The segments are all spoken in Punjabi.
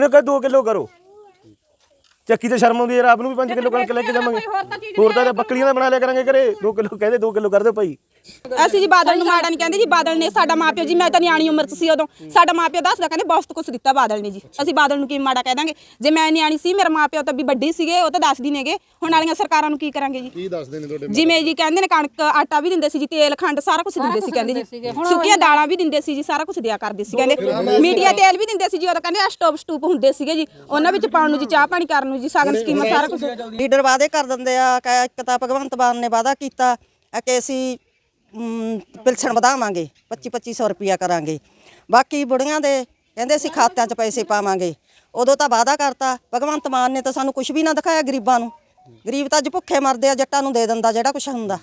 ਇਹਨੂੰ ਕਹੇ 2 ਕਿਲੋ ਕਰੋ। ਚੱਕੀ ਤੇ ਸ਼ਰਮ ਆਉਂਦੀ ਯਾਰ ਆਪ ਨੂੰ ਵੀ 5 ਕਿਲੋ ਕਣਕ ਲੈ ਕੇ ਜਾਵਾਂਗੇ। ਹੋਰ ਤਾਂ ਬੱਕਲੀਆਂ ਦਾ ਬਣਾ ਲਿਆ ਕਰਾਂਗੇ ਘਰੇ। 2 ਕਿਲੋ ਕਹਦੇ 2 ਕਿਲੋ ਕਰ ਦਿਓ ਭਾਈ। ਅਸੀਂ ਜੀ ਬਾਦਲ ਨੂੰ ਮਾੜਾ ਨਹੀਂ ਕਹਿੰਦੇ ਜੀ ਬਾਦਲ ਨੇ ਸਾਡਾ ਮਾਪਿਓ ਜੀ ਮੈਂ ਤਾਂ ਨਿਆਣੀ ਉਮਰ 'ਚ ਸੀ ਉਦੋਂ। ਸਾਡਾ ਮਾਪਿਓ ਦੱਸਦਾ ਕਹਿੰਦੇ ਬਹੁਤ ਕੁਛ ਦਿੱਤਾ ਬਾਦਲ ਨੇ ਜੀ। ਅਸੀਂ ਬਾਦਲ ਨੂੰ ਕੀ ਮਾੜਾ ਕਹਿ ਦਾਂਗੇ? ਜੇ ਮੈਂ ਨਿਆਣੀ ਸੀ ਮੇਰਾ ਮਾਪਿਓ ਤਾਂ ਵੀ ਵੱਡੀ ਸੀਗੇ ਉਹ ਤਾਂ ਦੱਸਦੀ ਨੇਗੇ। ਹੁਣ ਵਾਲੀਆਂ ਸਰਕਾਰਾਂ ਨੂੰ ਕੀ ਕਰਾਂਗੇ ਜੀ? ਕੀ ਦੱਸਦੇ ਨੇ ਤੁਹਾਡੇ ਜਿਵੇਂ ਜੀ ਕਹਿੰਦੇ ਨੇ ਕਣਕ ਆਟਾ ਵੀ ਦਿੰਦੇ ਸੀ ਜੀ ਤੇਲ ਖੰਡ ਸਾਰਾ ਕੁਝ ਦਿੰਦੇ ਸੀ ਕਹਿੰਦੇ ਜੀ। ਸੁੱਕੀਆਂ ਦਾਲਾਂ ਵੀ ਦਿੰਦੇ ਸੀ ਜੀ ਸਾਰਾ ਕੁਝ ਦਿਆ ਕਰਦੇ ਸੀ ਕਹਿੰਦੇ। ਮੀਡੀਆ ਤੇਲ ਵੀ ਦਿੰਦੇ ਸੀ ਜੀ ਉਦੋਂ ਕਹਿੰਦੇ ਆ ਸਟੋਪ ਸਟੂਪ ਹੁੰਦੇ ਸੀਗੇ ਜੀ। ਉਹਨਾਂ ਵਿੱਚ ਪਾਉਣ ਨੂੰ ਜੀ ਚਾਹ ਪਾਣੀ ਕਰਨ ਨੂੰ ਜੀ ਸਾਗਨ ਸਕੀਮਾਂ ਸਾਰਾ ਕੁਝ ਲੀਡਰ ਵਾਅਦੇ ਕਰ ਦਿੰਦੇ ਆ ਇੱਕ ਤਾਂ ਭਗਵੰਤ ਮਾਨ ਨੇ ਵਾਅਦਾ ਕੀਤਾ ਕਿ ਅਸੀਂ ਪਿਲਸਣ ਵਧਾਵਾਂਗੇ 25 2500 ਰੁਪਿਆ ਕਰਾਂਗੇ। ਬਾਕੀ ਬੁੜੀਆਂ ਦੇ ਕਹਿੰਦੇ ਅਸੀਂ ਖਾਤਿਆਂ 'ਚ ਪੈਸੇ ਪਾਵਾਂਗੇ। ਉਦੋਂ ਤਾਂ ਵਾਅਦਾ ਕਰਤਾ, ਭਗਵੰਤ ਮਾਨ ਨੇ ਤਾਂ ਸਾਨੂੰ ਕੁਝ ਵੀ ਨਾ ਦਿਖਾਇਆ ਗਰੀਬਾਂ ਨੂੰ। ਗਰੀਬ ਤਾਂ ਅੱਜ ਭੁੱਖੇ ਮਰਦੇ ਆ, ਜੱਟਾਂ ਨੂੰ ਦੇ ਦਿੰਦਾ ਜਿਹੜਾ ਕੁਝ ਹੁੰਦਾ।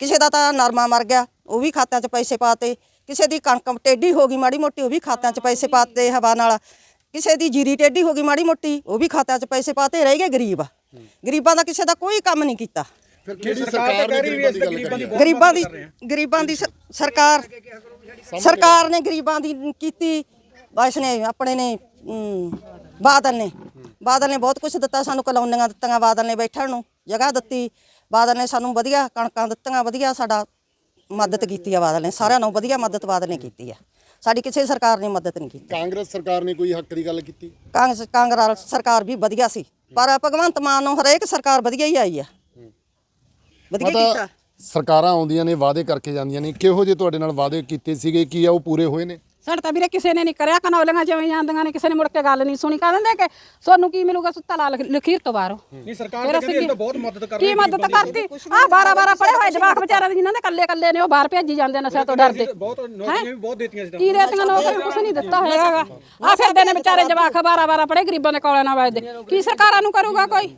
ਕਿਸੇ ਦਾ ਤਾਂ ਨਰਮਾ ਮਰ ਗਿਆ, ਉਹ ਵੀ ਖਾਤਿਆਂ 'ਚ ਪੈਸੇ ਪਾਤੇ। ਕਿਸੇ ਦੀ ਕਣਕ ਟੇਢੀ ਹੋ ਗਈ ਮਾੜੀ ਮੋਟੀ, ਉਹ ਵੀ ਖਾਤਿਆਂ 'ਚ ਪੈਸੇ ਪਾਤੇ ਹਵਾ ਨਾਲ। ਕਿਸੇ ਦੀ ਜੀਰੀ ਟੇਢੀ ਹੋ ਗਈ ਮਾੜੀ ਮੋਟੀ, ਉਹ ਵੀ ਖਾਤਿਆਂ 'ਚ ਪੈਸੇ ਪਾਤੇ, ਰਹਿ ਗਏ ਗਰੀਬ। ਗਰੀਬਾਂ ਦਾ ਕਿਸੇ ਦਾ ਕੋਈ ਕੰਮ ਨਹੀਂ ਕੀਤਾ। ਫਿਰ ਕਿਹੜੀ ਸਰਕਾਰ ਨੇ ਗਰੀਬਾਂ ਦੀ ਗੱਲ ਕਰੀ ਹੈ? ਗਰੀਬਾਂ ਦੀ ਗਰੀਬਾਂ ਦੀ ਸ- ਸਰਕਾਰ ਸਰਕਾਰ ਨੇ ਗਰੀਬਾਂ ਦੀ ਕੀਤੀ। ਬਸ ਨੇ ਆਪਣੇ ਨੇ ਅਮ, ਬਾਦਲ ਨੇ। ਬਾਦਲ ਨੇ ਬਹੁਤ ਕੁਝ ਦਿੱਤਾ ਸਾਨੂੰ ਕਲੋਨੀਆਂ ਦਿੱਤੀਆਂ ਬਾਦਲ ਨੇ ਬੈਠਣ ਨੂੰ ਜਗ੍ਹਾ ਦਿੱਤੀ। ਬਾਦਲ ਨੇ ਸਾਨੂੰ ਵਧੀਆ ਕਣਕਾਂ ਦਿੱਤੀਆਂ ਵਧੀਆ ਸਾਡਾ ਮਦਦ ਕੀਤੀ ਆ ਬਾਦਲ ਨੇ। ਸਾਰਿਆਂ ਨੂੰ ਵਧੀਆ ਮਦਦ ਬਾਦਲ ਨੇ ਕੀਤੀ ਆ। ਸਾਡੀ ਕਿਸੇ ਸਰਕਾਰ ਨੇ ਮਦਦ ਨਹੀਂ ਕੀਤੀ। ਕਾਂਗਰਸ ਸਰਕਾਰ ਨੇ ਕੋਈ ਹੱਕ ਦੀ ਗੱਲ ਕੀਤੀ? ਕਾਂਗਰਸ ਕਾਂਗਰਸ ਸਰਕਾਰ ਵੀ ਵਧੀਆ ਸੀ ਪਰ ਭਗਵੰਤ ਮਾਨ ਨੂੰ ਹਰੇਕ ਸਰਕਾਰ ਵਧੀਆ ਹੀ ਆਈ ਆ। ਵਧੀਆ ਕੀਤਾ। ਸਰਕਾਰਾਂ ਆਉਂਦੀਆਂ ਨੇ ਵਾਅਦੇ ਕਰਕੇ ਜਾਂਦੀਆਂ ਨੇ। ਕਿਹੋ ਜਿਹੇ ਤੁਹਾਡੇ ਨਾਲ ਵਾਅਦੇ ਕੀਤੇ ਸੀਗੇ? ਕੀ ਆ ਉਹ ਪੂਰੇ ਹੋਏ ਨੇ? ਸਾਡਾ ਤਾਂ ਵੀਰੇ ਕਿਸੇ ਨੇ ਨਹੀਂ ਕਰਿਆ ਕਨੌਲੀਆਂ ਜਿਵੇਂ ਜਾਂਦੀਆਂ ਨੇ ਕਿਸੇ ਨੇ ਮੁੜ ਕੇ ਗੱਲ ਨਹੀਂ ਸੁਣੀ। ਕਹਿੰਦੇ ਨੇ ਕਿ ਤੁਹਾਨੂੰ ਕੀ ਮਿਲੂਗਾ ਸੁੱਤਾ ਲਾ ਲਖ- ਲਖੀਰ ਤੋਂ ਬਾਹਰੋਂ। ਨਹੀਂ ਸਰਕਾਰ ਤਾਂ ਕਹਿੰਦੀ ਇਹ ਤਾਂ ਬਹੁਤ ਮਦਦ ਕਰ ਕੀ ਮਦਦ ਕਰਤੀ ਆ 12 12 ਪੜੇ ਹੋਏ ਜਵਾਕ ਵਿਚਾਰਿਆਂ ਦੇ ਜਿਨ੍ਹਾਂ ਦੇ ਕੱਲੇ ਕੱਲੇ ਨੇ ਉਹ ਬਾਹਰ ਭੇਜੀ ਜਾਂਦੇ ਨਸ਼ਾ ਤੋਂ ਡਰਦੇ ਬਹੁਤ ਨੌਕਰੀਆਂ ਵੀ ਬਹੁਤ ਦਿੱਤੀਆਂ ਸੀ ਤਾਂ। ਕੀ ਦੇਤੀਆਂ ਨੌਕਰੀ ਕੁਛ ਨਹੀਂ ਦਿੱਤਾ ਹੈਗਾ। ਆ ਫਿਰਦੇ ਨੇ ਵਿਚਾਰੇ ਜਵਾਕ 12 12 ਪੜੇ ਗਰੀਬਾਂ ਦੇ ਕੋਲੇ ਨਾ ਵੱਜਦੇ। ਕੀ ਸਰਕਾਰਾਂ ਨੂੰ ਕਰੂਗਾ ਕੋਈ?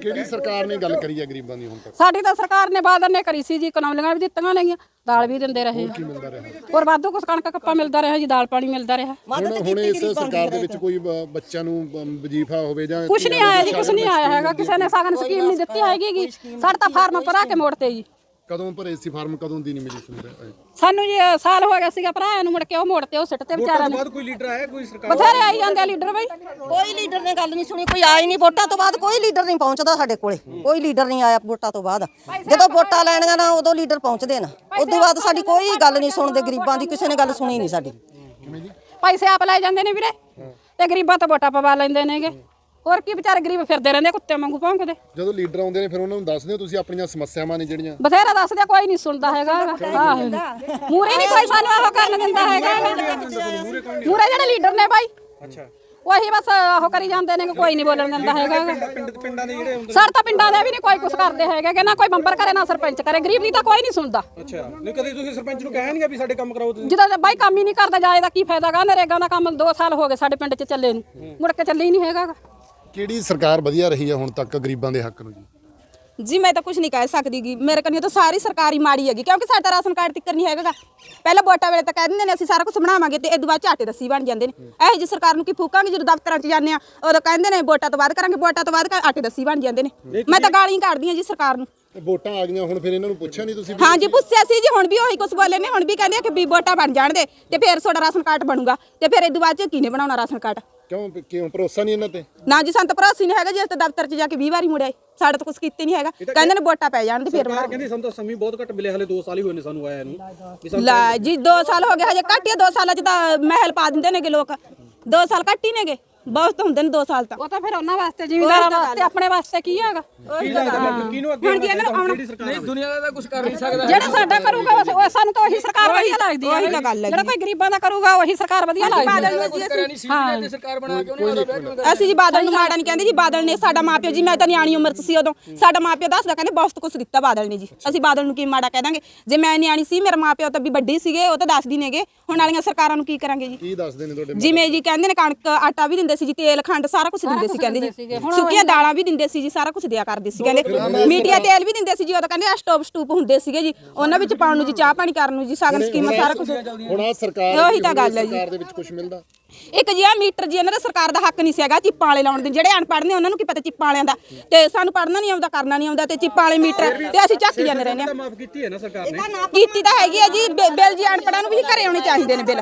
ਕਿਹੜੀ ਸਰਕਾਰ ਨੇ ਗੱਲ ਕਰੀ ਹੈ ਗਰੀਬਾਂ ਦੀ ਹੁਣ ਤੱਕ? ਸਾਡੀ ਤਾਂ ਸਰਕਾਰ ਨੇ ਬਾਦਲ ਨੇ ਕਰੀ ਸੀ ਜੀ ਕਨੌਲੀਆਂ ਵੀ ਦਿੱਤੀਆਂ ਨੇਗੀਆਂ। ਦਾਲ ਵੀ ਦਿੰਦੇ ਰਹੇ। ਹੋਰ ਵਾਧੂ ਕੁਛ ਕਣਕ ਕੱਪਾ ਮਿਲਦਾ ਰਿਹਾ ਜੀ ਦਾਲ ਪਾਣੀ ਮਿਲਦਾ ਰਿਹਾ। ਹੁਣ ਹੁਣ ਇਸ ਸਰਕਾਰ ਦੇ ਵਿੱਚ ਕੋਈ ਬ- ਬੱਚਿਆਂ ਨੂੰ ਬ- ਵਜ਼ੀਫਾ ਹੋਵੇ ਜਾਂ ਕੁਛ ਨਹੀਂ ਆਇਆ ਜੀ ਕੁਛ ਨਹੀਂ ਆਇਆ ਹੈਗਾ ਕਿਸੇ ਨੇ ਸਾਗਨ ਸਕੀਮ ਨਹੀਂ ਦਿੱਤੀ ਹੈਗੀ ਗੀ। ਸਾਡਾ ਤਾਂ ਫਾਰਮ ਭਰਾ ਕੇ ਮੋੜਤੇ ਜੀ। ਕਦੋਂ ਭਰੇ ਸੀ ਫਾਰਮ ਕਦੋਂ ਦੀ ਨਹੀਂ ਮਿਲੀ ਸੁਣਦਾ ਸਾਨੂੰ ਜੀ ਸਾਲ ਹੋ ਗਿਆ ਸੀਗਾ ਭਰਾ ਨੂੰ ਮੁੜ ਕੇ ਉਹ ਮੋੜਤੇ ਉਹ ਸਿੱਟ ਤੇ ਵਿਚਾਰਿਆਂ ਨੇ। ਬਾਅਦ ਕੋਈ ਲੀਡਰ ਆਇਆ ਕੋਈ ਸਰਕਾਰ? ਬਥੇਰੇ ਆਈ ਜਾਂਦੇ ਆ ਲੀਡਰ ਬਈ। ਕੋਈ ਲੀਡਰ ਨੇ ਗੱਲ ਨਹੀਂ ਸੁਣੀ ਕੋਈ ਆਈ ਨਹੀਂ। ਵੋਟਾਂ ਤੋਂ ਬਾਅਦ ਕੋਈ ਲੀਡਰ ਨਹੀਂ ਪਹੁੰਚਦਾ ਸਾਡੇ ਕੋਲੇ। ਕੋਈ ਲੀਡਰ ਨਹੀਂ ਆਇਆ ਵੋਟਾਂ ਤੋਂ ਬਾਅਦ। ਜਦੋਂ ਵੋਟਾਂ ਲੈਣੀਆਂ ਨਾ ਉਦੋਂ ਲੀਡਰ ਪਹੁੰਚਦੇ ਨਾ। ਉਦੋਂ ਬਾਅਦ ਸਾਡੀ ਕੋਈ ਗੱਲ ਨਹੀਂ ਸੁਣਦੇ ਗਰੀਬਾਂ ਦੀ ਕਿਸੇ ਨੇ ਗੱਲ ਸੁਣੀ ਨਹੀਂ ਸਾਡੀ। ਪੈਸੇ ਆਪ ਲੈ ਜਾਂਦੇ ਨੇ ਵੀਰੇ। ਤੇ ਗਰੀਬਾਂ ਤੋਂ ਵੋਟਾਂ ਪਵਾ ਲੈਂਦੇ ਨੇਗੇ। ਹੋਰ ਕੀ ਵਿਚਾਰੇ ਗਰੀਬ ਫਿਰਦੇ ਰਹਿੰਦੇ ਕੁੱਤੇ ਵਾਂਗੂ ਭੌਂਕਦੇ। ਜਦੋਂ ਲੀਡਰ ਆਉਂਦੇ ਨੇ ਫਿਰ ਉਹਨਾਂ ਨੂੰ ਦੱਸਦੇ ਹੋ ਤੁਸੀਂ ਆਪਣੀਆਂ ਸਮੱਸਿਆਵਾਂ ਨੇ ਜਿਹੜੀਆਂ? ਬਥੇਰਾ ਦੱਸਦੇ ਕੋਈ ਨਹੀਂ ਸੁਣਦਾ ਹੈਗਾ ਆਹੋ। ਮੂਰੇ ਨਹੀਂ ਕੋਈ ਸਾਨੂੰ ਆਹੋ ਕਰਨ ਦਿੰਦਾ ਹੈਗਾ। ਮੂਰੇ ਜਿਹੜੇ ਲੀਡਰ ਨੇ ਬਾਈ। ਅੱਛਾ। ਉਹੀ ਬਸ ਆਹੋ ਕਰੀ ਜਾਂਦੇ ਨੇ ਕਿ ਕੋਈ ਨਹੀਂ ਬੋਲਣ ਦਿੰਦਾ ਹੈਗਾ ਪਿੰਡ ਪਿੰਡਾਂ ਦੇ ਜਿਹੜੇ ਹੁੰਦੇ ਸਾਡੇ ਤਾਂ ਪਿੰਡਾਂ ਦੇ ਵੀ ਨਹੀਂ ਕੋਈ ਕੁਛ ਕਰਦੇ ਹੈਗੇ ਕਿ ਨਾ ਕੋਈ ਬੰਬਰ ਕਰੇ ਨਾ ਸਰਪੰਚ ਕਰੇ। ਗਰੀਬ ਦੀ ਤਾਂ ਕੋਈ ਨਹੀਂ ਸੁਣਦਾ। ਅੱਛਾ। ਨਹੀਂ ਕਦੇ ਤੁਸੀਂ ਸਰਪੰਚ ਨੂੰ ਕਹਿਆ ਨਹੀਂ ਵੀ ਸਾਡੇ ਕੰਮ ਕਰਾਓ ਤੁਸੀਂ? ਜਦੋਂ ਬਾਈ ਕੰਮ ਹੀ ਨਹੀਂ ਕਰਦਾ ਜਾਏ ਦਾ ਕੀ ਫਾਇਦਾ ਗਾ? ਨਰੇਗਾ ਦਾ ਕੰਮ 2 ਸਾਲ ਹੋ ਗਏ ਸਾਡੇ ਪਿੰਡ 'ਚ ਚੱਲੇ ਨੂੰ। ਮੁੜ ਕੇ ਚੱਲੇ ਹੀ ਨਹੀਂ ਹੈਗਾ ਗਾ। ਕਿਹੜੀ ਸਰਕਾਰ ਵਧੀਆ ਰਹੀ ਹੈ ਹੁਣ ਤੱਕ ਗਰੀਬਾਂ ਦੇ ਹੱਕ ਨੂੰ ਜੀ? ਜੀ ਮੈਂ ਤਾਂ ਕੁਝ ਨਹੀਂ ਕਹਿ ਸਕਦੀ ਗੀ। ਮੇਰੇ ਕੰਨੀ ਤਾਂ ਸਾਰੀ ਸਰਕਾਰੀ ਮਾੜੀ ਹੈਗੀ ਕਿਉਂਕਿ ਸਾਡਾ ਰਾਸ਼ਨ ਕਾਰਡ ਤਿੱਕਰ ਨਹੀਂ ਹੈਗਾ ਗਾ। ਪਹਿਲਾਂ ਵੋਟਾਂ ਵੇਲੇ ਤਾਂ ਕਹਿ ਦਿੰਦੇ ਨੇ ਅਸੀਂ ਸਾਰਾ ਕੁਝ ਬਣਾਵਾਂਗੇ ਤੇ ਇਦੋਂ ਬਾਅਦ ਝਾਟੇ ਦੱਸੀ ਬਣ ਜਾਂਦੇ ਨੇ। ਇਹੋ ਜੀ ਸਰਕਾਰ ਨੂੰ ਕੀ ਫੂਕਾਂਗੇ ਜਦੋਂ ਦਫ਼ਤਰਾਂ 'ਚ ਜਾਂਦੇ ਆ ਉਦੋਂ ਕਹਿੰਦੇ ਨੇ ਵੋਟਾਂ ਤੋਂ ਬਾਅਦ ਕਰਾਂਗੇ ਵੋਟਾਂ ਤੋਂ ਬਾਅਦ ਕਰ- ਆਟੇ ਦੱਸੀ ਬਣ ਜਾਂਦੇ ਨੇ। ਮੈਂ ਤਾਂ ਗਾਲੀਆਂ ਕੱਢਦੀ ਹਾਂ ਜੀ ਸਰਕਾਰ ਨੂੰ। ਵੋਟਾਂ ਆ ਗਈਆਂ ਹੁਣ ਫਿਰ ਇਹਨਾਂ ਨੂੰ ਪੁੱਛਿਆ ਨਹੀਂ ਤੁਸੀਂ ਵੀ? ਹਾਂ ਜੀ ਪੁੱਛਿਆ ਸੀ ਜੀ ਹੁਣ ਵੀ ਉਹੀ ਕੁਝ ਬੋਲੇ ਨੇ ਹੁਣ ਵੀ ਕਹਿੰਦੇ ਆ ਕਿ ਵੀ ਵੋਟਾਂ ਬਣ ਜਾਣ ਦੇ ਤੇ ਫਿਰ ਤੁਹਾਡਾ ਰਾਸ਼ਨ ਕਾਰਡ ਬਣੂਗਾ ਤੇ ਫਿਰ ਇਦੋਂ ਬਾਅਦ 'ਚ ਕਿਹਨੇ ਬਣਾਉਣਾ ਰਾਸ਼ਨ ਕਾਰਡ? ਕਿਉਂ ਕਿਉਂ ਭਰੋਸਾ ਨਹੀਂ ਇਹਨਾਂ ਤੇ? ਨਾ ਜੀ ਸੰਤ ਭਰੋਸੀ ਨਹੀਂ ਹੈਗਾ ਜੀ ਅਸੀਂ ਤਾਂ ਦਫ਼ਤਰ 'ਚ ਜਾ ਕੇ 20 ਵਾਰੀ ਮੁੜਿਆ ਸਾਡੇ ਤਾਂ ਕੁਝ ਕੀਤੇ ਨਹੀਂ ਹੈਗਾ। ਕਹਿੰਦੇ ਨੇ ਵੋਟਾਂ ਪੈ ਜਾਣ ਤੇ ਫਿਰ ਸਰਕਾਰ ਕਹਿੰਦੀ ਸਾਨੂੰ ਤਾਂ ਸਮੀ ਬਹੁਤ ਘੱਟ ਮਿਲੇ ਹਲੇ 2 ਸਾਲ ਹੀ ਹੋਏ ਨੇ ਸਾਨੂੰ ਆਇਆ ਨੂੰ। ਵੀ ਸਾਨੂੰ ਲੈ ਜੀ 2 ਸਾਲ ਹੋ ਗਏ ਹਜੇ ਘੱਟ ਹੀ 2 ਸਾਲਾਂ 'ਚ ਤਾਂ ਮਹਿਲ ਪਾ ਦਿੰਦੇ ਨੇਗੇ ਲੋਕ। 2 ਸਾਲ ਘੱਟ ਹੀ ਨੇਗੇ। ਬਹੁਤ ਹੁੰਦੇ ਨੇ 2 ਸਾਲ ਤਾਂ। ਉਹ ਤਾਂ ਫਿਰ ਉਹਨਾਂ ਵਾਸਤੇ ਜ਼ਿਮੀਂਦਾਰਾਂ ਵਾਸਤੇ ਆਪਣੇ ਵਾਸਤੇ ਕੀ ਹੈਗਾ? ਕਿਹਨੂੰ ਅੱਗੇ ਹੁਣ ਜੀ ਇਹਨਾਂ ਨੂੰ ਆਉਣਾ ਸਰਕਾਰ ਦੁਨੀਆ ਦਾ ਕੁਝ ਕਰ ਨਹੀਂ ਸਕਦਾ। ਜਿਹੜਾ ਸਾਡਾ ਕਰੂਗਾ ਉਹ- ਉਹ ਸਾਨੂੰ ਤਾਂ ਉਹੀ ਸਰਕਾਰ ਵਧੀਆ ਲੱਗਦੀ ਹੈ। ਉਹੀ ਤਾਂ ਗੱਲ ਹੈ ਜਿਹੜਾ ਕੋਈ ਗਰੀਬਾਂ ਦਾ ਕਰੂਗਾ ਉਹੀ ਸਰਕਾਰ ਵਧੀਆ ਲੱਗਦੀ ਹੈ। ਬਾਦਲ ਨੂੰ ਜੀ ਕਰਿਆ ਨਹੀਂ ਸੀ ਤੇ ਸਰਕਾਰ ਬਣਾ ਕੇ ਉਹਨੇ ਆਦਾ ਬੈਠ ਕੇ ਅਸੀਂ ਜੀ ਬਾਦਲ ਨੂੰ ਮਾੜਾ ਨਹੀਂ ਕਹਿੰਦੇ ਜੀ ਬਾਦਲ ਨੇ ਸਾਡਾ ਮਾਪਿਓ ਜੀ ਮੈਂ ਤਾਂ ਨਿਆਣੀ ਉਮਰ 'ਚ ਸੀ ਉਦੋਂ। ਸਾਡਾ ਮਾਪਿਓ ਦੱਸਦਾ ਕਹਿੰਦੇ ਬਹੁਤ ਕੁਝ ਦਿੱਤਾ ਬਾਦਲ ਨੇ ਜੀ। ਅਸੀਂ ਬਾਦਲ ਨੂੰ ਕੀ ਮਾੜਾ ਕਹਿ ਦਾਂਗੇ? ਜੇ ਮੈਂ ਨਿਆਣੀ ਸੀ ਮੇਰਾ ਮਾਪਿਓ ਤਾਂ ਵੀ ਵੱਡੀ ਸੀਗੇ ਉਹ ਤਾਂ ਦੱਸਦੀ ਨੇਗੇ। ਹੁਣ ਵਾਲੀਆਂ ਸਰਕਾਰਾਂ ਨੂੰ ਕੀ ਕਰਾਂਗੇ ਜੀ? ਕੀ ਦੱਸਦੇ ਨੇ ਤੁਹਾਡੇ ਜਿਵੇਂ ਜੀ ਕਹਿੰਦੇ ਨੇ ਕਣਕ ਆਟਾ ਵੀ ਦਿੰਦੇ ਸੀ ਜੀ ਤੇਲ ਖੰਡ ਸਾਰਾ ਕੁਝ ਦਿੰਦੇ ਸੀ ਕਹਿੰਦੇ ਜੀ। ਸੁੱਕੀਆਂ ਦਾਲਾਂ ਵੀ ਦਿੰਦੇ ਸੀ ਜੀ ਸਾਰਾ ਕੁਝ ਦਿਆ ਕਰਦੇ ਸੀ ਕਹਿੰਦੇ। ਮੀਡੀਆ ਤੇਲ ਵੀ ਦਿੰਦੇ ਸੀ ਜੀ ਉਹ ਤਾਂ ਕਹਿੰਦੇ ਆ ਸਟੋਪ ਸਟੂਪ ਹੁੰਦੇ ਸੀਗੇ ਜੀ। ਉਹਨਾਂ ਵਿੱਚ ਪਾਉਣ ਨੂੰ ਜੀ ਚਾਹ ਪਾਣੀ ਕਰਨ ਨੂੰ ਜੀ ਸਾਗਨ ਸਕੀਮਾਂ ਸਾਰਾ ਕੁਝ ਹੁਣ ਆ ਸਰਕਾਰ ਉਹੀ ਤਾਂ ਗੱਲ ਹੈ ਜੀ। ਸਰਕਾਰ ਦੇ ਵਿੱਚ ਕੁਝ ਮਿਲਦਾ। ਇੱਕ ਜੀ ਆ ਮੀਟਰ ਜੀ ਇਹਨਾਂ ਦਾ ਸਰਕਾਰ ਦਾ ਹੱਕ ਨਹੀਂ ਸੀਗਾ ਚਿੱਪਾਂ ਵਾਲੇ ਲਾਉਣ ਦੇ। ਜਿਹੜੇ ਅਨਪੜ੍ਹ ਨੇ ਉਹਨਾਂ ਨੂੰ ਕੀ ਪਤਾ ਚਿੱਪਾਂ ਵਾਲਿਆਂ ਦਾ? ਤੇ ਸਾਨੂੰ ਪੜ੍ਹਨਾ ਨਹੀਂ ਆਉਂਦਾ ਕਰਨਾ ਨਹੀਂ ਆਉਂਦਾ ਤੇ ਚਿੱਪਾਂ ਵਾਲੇ ਮੀਟਰ ਤੇ ਅਸੀਂ ਝੱਕ ਜਾਂਦੇ ਰਹਿੰਦੇ ਹਾਂ। ਮਾਫ ਕੀਤੀ ਹੈ ਨਾ ਸਰਕਾਰ ਨੇ। ਕੀਤੀ ਤਾਂ ਹੈਗੀ ਆ ਜੀ ਬਿੱਲ ਜੀ ਅਨਪੜ੍ਹਾਂ ਨੂੰ ਵੀ ਘਰੇ ਆਉਣੇ ਚਾਹੀਦੇ ਨੇ ਬਿੱਲ।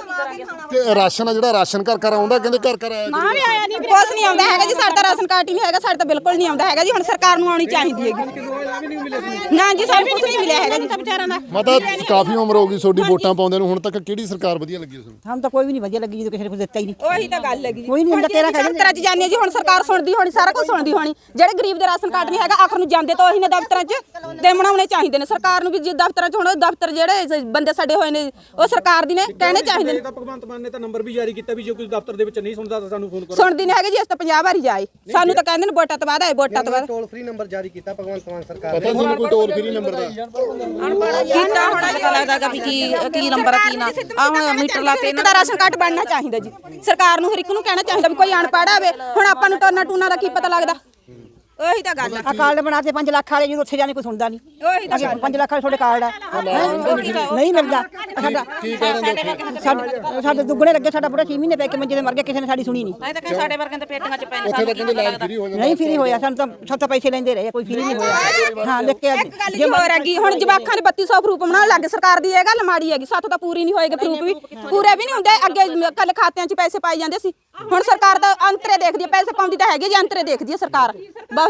ਤੇ ਰਾਸ਼ਨ ਆ ਜਿਹੜਾ ਰਾਸ਼ਨ ਘਰ ਘਰ ਆਉਂਦਾ ਕਹਿੰਦੇ ਘਰ ਘਰ ਆਇਆ ਨਾ ਵੀ ਆਇਆ ਨਹੀਂ ਆਉਂਦਾ ਹੈਗਾ ਜੀ ਸਾਡਾ ਰਾਸ਼ਨ ਕਾਰਡ ਹੀ ਨਹੀਂ ਹੈਗਾ ਸਾਡਾ ਤਾਂ ਬਿਲਕੁਲ ਨਹੀਂ ਆਉਂਦਾ ਹੈਗਾ ਜੀ ਹੁਣ ਸਰਕਾਰ ਨੂੰ ਆਉਣੀ ਚਾਹੀਦੀ ਹੈਗੀ। ਨਾ ਜੀ ਸਾਨੂੰ ਕੁਝ ਨਹੀਂ ਮਿਲਿਆ ਹੈਗਾ ਜੀ ਤਾਂ ਵਿਚਾਰਾਂ ਦਾ। ਮਾਤਾ ਕਾਫੀ ਉਮਰ ਹੋ ਗਈ ਤੁਹਾਡੀ ਵੋਟਾਂ ਪਾਉਂਦੇ ਨੂੰ ਹੁਣ ਤੱਕ ਕਿਹੜੀ ਸਰਕਾਰ ਵਧੀਆ ਲੱਗੀ ਤੁਹਾਨੂੰ ਸਾਨੂੰ ਤਾਂ ਕੋਈ ਵੀ ਨਹੀਂ ਵਧੀਆ ਲੱਗੀ ਜਦੋਂ ਕਿਸੇ ਨੇ ਕੁਝ ਦਿੱਤਾ ਹੀ ਨਹੀਂ। ਉਹੀ ਤਾਂ ਗੱਲ ਹੈਗੀ ਕੋਈ ਨਹੀਂ ਹੁੰਦਾ, ਤੇਰਾ ਕਹਿ ਦਫ਼ਤਰਾਂ 'ਚ ਜਾਂਦੇ ਜੀ ਹੁਣ ਸਰਕਾਰ ਸੁਣਦੀ ਹੋਣੀ ਸਾਰਾ ਕੁਝ ਸੁਣਦੀ ਹੋਣੀ। ਜਿਹੜੇ ਗਰੀਬ ਦੇ ਰਾਸ਼ਨ ਕਾਰਡ ਨਹੀਂ ਹੈਗਾ ਆਖਰ ਨੂੰ ਜਾਂਦੇ ਤਾਂ ਉਹੀ ਨੇ ਦਫ਼ਤਰਾਂ 'ਚ ਤੇ ਬਣਾਉਣੇ ਚਾਹੀਦੇ ਨੇ। ਸਰਕਾਰ ਨੂੰ ਵੀ ਜੇ ਦਫ਼ਤਰਾਂ 'ਚ ਹੁਣ ਦਫ਼ਤਰ ਜਿਹੜੇ ਬੰਦੇ ਸਾਡੇ ਹੋਏ ਨੇ ਉਹ ਸਰਕਾਰ ਦੀ ਨੇ ਕਹਿਣੇ ਚਾਹੀਦੇ ਨੇ। ਤਾਂ ਭਗਵੰਤ ਮਾਨ ਨੇ ਤਾਂ ਨੰਬਰ ਵੀ ਜਾਰੀ ਕੀਤਾ ਵੀ ਜੇ ਕੋਈ ਦਫ਼ਤਰ ਦੇ ਵਿੱਚ ਨਹੀਂ ਸੁਣਦਾ ਤਾਂ ਸਾਨੂੰ ਫੋਨ ਸੁਣਦੀ ਨਹੀਂ ਹੈਗੇ ਜੀ ਅਸੀਂ ਤਾਂ 50 ਵਾਰੀ ਜਾਏ। ਸਾਨੂੰ ਤਾਂ ਕਹਿੰਦੇ ਨੇ ਵੋਟਾਂ ਤੋਂ ਬਾਅਦ ਆਏ ਵੋਟਾਂ ਤੋਂ ਬਾਅਦ। ਟੋਲ ਫ੍ਰੀ ਨੰਬਰ ਜਾਰੀ ਕੀਤਾ ਭਗਵੰਤ ਮਾਨ ਸਰਕਾਰ ਪਤਾ ਤੁਹਾਨੂੰ ਕੋਈ ਟੋਲ ਫ੍ਰੀ ਨੰਬਰ ਦਾ। ਕੀਤਾ ਹੋਣਾ ਪਤਾ ਲੱਗਦਾਗਾ ਵੀ ਕੀ ਕੀ ਨੰਬਰ ਆ ਕੀ ਨਾ? ਆ ਹੁਣ ਮੀਟਰ ਲਾ ਕੇ ਇਹਨਾਂ ਦਾ ਰਾਸ਼ਨ ਕਾਰਡ ਬਣਨਾ ਚਾਹੀਦਾ ਜੀ। ਸਰਕਾਰ ਨੂੰ ਹਰ ਇੱਕ ਨੂੰ ਕਹਿਣਾ ਚਾਹੀਦਾ ਵੀ ਕੋਈ ਅਨਪੜ੍ਹ ਆਵੇ। ਹੁਣ ਆਪਾਂ ਨੂੰ ਟੋਨਾ ਟੂਨਾ ਦਾ ਕੀ ਪਤਾ ਲੱਗਦਾ? ਉਹੀ ਤਾਂ ਗੱਲ ਆ। ਆ ਕਾਰਡ ਬਣਾਤੇ 5 ਲੱਖ ਵਾਲੇ ਜਦੋਂ ਉੱਥੇ ਜਾਣੇ ਕੋਈ ਸੁਣਦਾ ਨਹੀਂ ਉਹੀ ਤਾਂ ਗੱਲ 5 ਲੱਖ ਵਾਲੇ ਤੁਹਾਡੇ ਕਾਰਡ ਆ। ਨਹੀਂ ਮਿਲਦਾ ਸਾਡਾ ਸਾਡਾ ਸਾਡੇ ਦੁੱਗਣੇ ਲੱਗੇ ਸਾਡਾ ਬੁੜਾ 6 ਮਹੀਨੇ ਪੈ ਕੇ ਮੰਜੇ ਤੇ ਮਰ ਗਿਆ ਕਿਸੇ ਨੇ ਸਾਡੀ ਸੁਣੀ ਨਹੀਂ ਉੱਥੇ ਤਾਂ ਕਹਿੰਦੇ ਲਾਈਨ ਫ੍ਰੀ ਹੋ ਜਾਂਦਾ ਨਹੀਂ ਫਰੀ ਹੋਇਆ ਸਾਨੂੰ ਤਾਂ ਸੱਤ ਪੈਸੇ ਲੈਂਦੇ ਰਹੇ ਕੋਈ ਫਰੀ ਨਹੀਂ ਹੋਇਆ। ਹਾਂ ਲਿਖ ਕੇ ਜੀ ਹੋਰ ਹੈਗੀ ਹੁਣ ਜਵਾਖਾਂ ਦੇ 3200 ਪ੍ਰੂਫ ਬਣਾਉਣ ਲੱਗੇ ਸਰਕਾਰ ਦੀ ਇਹ ਗੱਲ ਮਾੜੀ ਹੈਗੀ ਸਾਥੋਂ ਤਾਂ ਪੂਰੀ ਨਹੀਂ ਹੋਏਗੀ ਪ੍ਰੂਫ ਵੀ। ਪੂਰੇ ਵੀ ਨਹੀਂ ਹੁੰਦੇ ਅੱਗੇ ਕੱਲ ਖਾਤਿਆਂ 'ਚ ਪੈਸੇ ਪਾਈ ਜਾਂਦੇ ਸੀ। ਹੁਣ ਸਰਕਾਰ ਤਾਂ ਅੰਤਰੇ ਦੇਖਦੀ ਹੈ ਪੈਸੇ ਪਾਉਂਦੀ ਤਾਂ ਹੈਗੇ ਜੀ ਅੰਤਰੇ ਦੇਖਦੀ ਹੈ ਸਰਕਾਰ।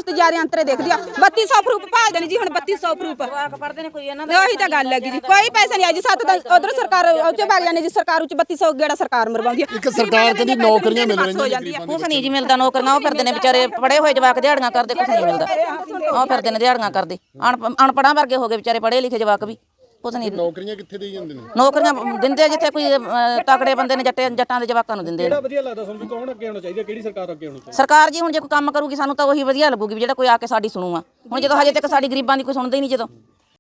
ਬਸ ਤੇ ਜਾਰੇ ਅੰਤਰੇ ਦੇਖਦੀ ਆ। 3200 ਪ੍ਰੂਫ ਭਾਲਦੇ ਨੇ ਜੀ ਹੁਣ 3200 ਪ੍ਰੂਫ ਪੜਦੇ ਨੇ ਕੋਈ ਇਹਨਾਂ ਦਾ ਉਹੀ ਤਾਂ ਗੱਲ ਹੈਗੀ ਜੀ। ਕੋਈ ਪੈਸੇ ਨਹੀਂ ਆ ਜੀ ਸਾਥੋਂ ਤਾਂ ਉਧਰ ਸਰਕਾਰ ਉੱਚੇ ਭਾਗ ਜਾਂਦੇ ਜੀ ਸਰਕਾਰ ਉੱਚ 3200 ਗੇੜਾ ਸਰਕਾਰ ਮਰਵਾਉਂਦੀ ਹੈ ਇੱਕ ਸਰਕਾਰ ਕਹਿੰਦੀ ਨੌਕਰੀਆਂ ਮਿਲ ਰਹੀਆਂ ਨੇ ਕੁਛ ਨਹੀਂ ਜੀ ਮਿਲਦਾ ਨੌਕਰੀਆਂ ਉਹ ਫਿਰਦੇ ਨੇ ਵਿਚਾਰੇ ਪੜੇ ਹੋਏ ਜਵਾਕ ਦਿਹਾੜੀਆਂ ਕਰਦੇ ਕੁਛ ਨਹੀਂ ਮਿਲਦਾ। ਉਹ ਫਿਰਦੇ ਨੇ ਦਿਹਾੜੀਆਂ ਕਰਦੇ। ਅਣ- ਅਨਪੜ੍ਹਾਂ ਵਰਗੇ ਹੋ ਗਏ ਵਿਚਾਰੇ ਪੜੇ ਲਿਖੇ ਜਵਾਕ ਵੀ। ਕੁਛ ਨਹੀਂ ਨੌਕਰੀਆਂ ਕਿੱਥੇ ਦੇਈ ਜਾਂਦੇ ਨੇ? ਨੌਕਰੀਆਂ ਦਿੰਦੇ ਆ ਜਿੱਥੇ ਕੋਈ ਅਹ, ਤਕੜੇ ਬੰਦੇ ਨੇ ਜੱਟੇ ਜੱਟਾਂ ਦੇ ਜਵਾਕਾਂ ਨੂੰ ਦਿੰਦੇ ਨੇ ਕਿਹੜਾ ਵਧੀਆ ਲੱਗਦਾ ਤੁਹਾਨੂੰ ਵੀ ਕੌਣ ਅੱਗੇ ਆਉਣਾ ਚਾਹੀਦਾ ਕਿਹੜੀ ਸਰਕਾਰ ਅੱਗੇ ਆਉਣੀ ਚਾਹੀਦੀ? ਸਰਕਾਰ ਜੀ ਹੁਣ ਜੇ ਕੋਈ ਕੰਮ ਕਰੂਗੀ ਸਾਨੂੰ ਤਾਂ ਉਹੀ ਵਧੀਆ ਲੱਗੂਗੀ ਵੀ ਜਿਹੜਾ ਕੋਈ ਆ ਕੇ ਸਾਡੀ ਸੁਣੂਗਾ। ਹੁਣ ਜਦੋਂ ਹਜੇ ਤੱਕ ਸਾਡੀ ਗਰੀਬਾਂ ਦੀ ਕੋਈ ਸੁਣਦਾ ਹੀ ਨਹੀਂ ਜਦੋਂ।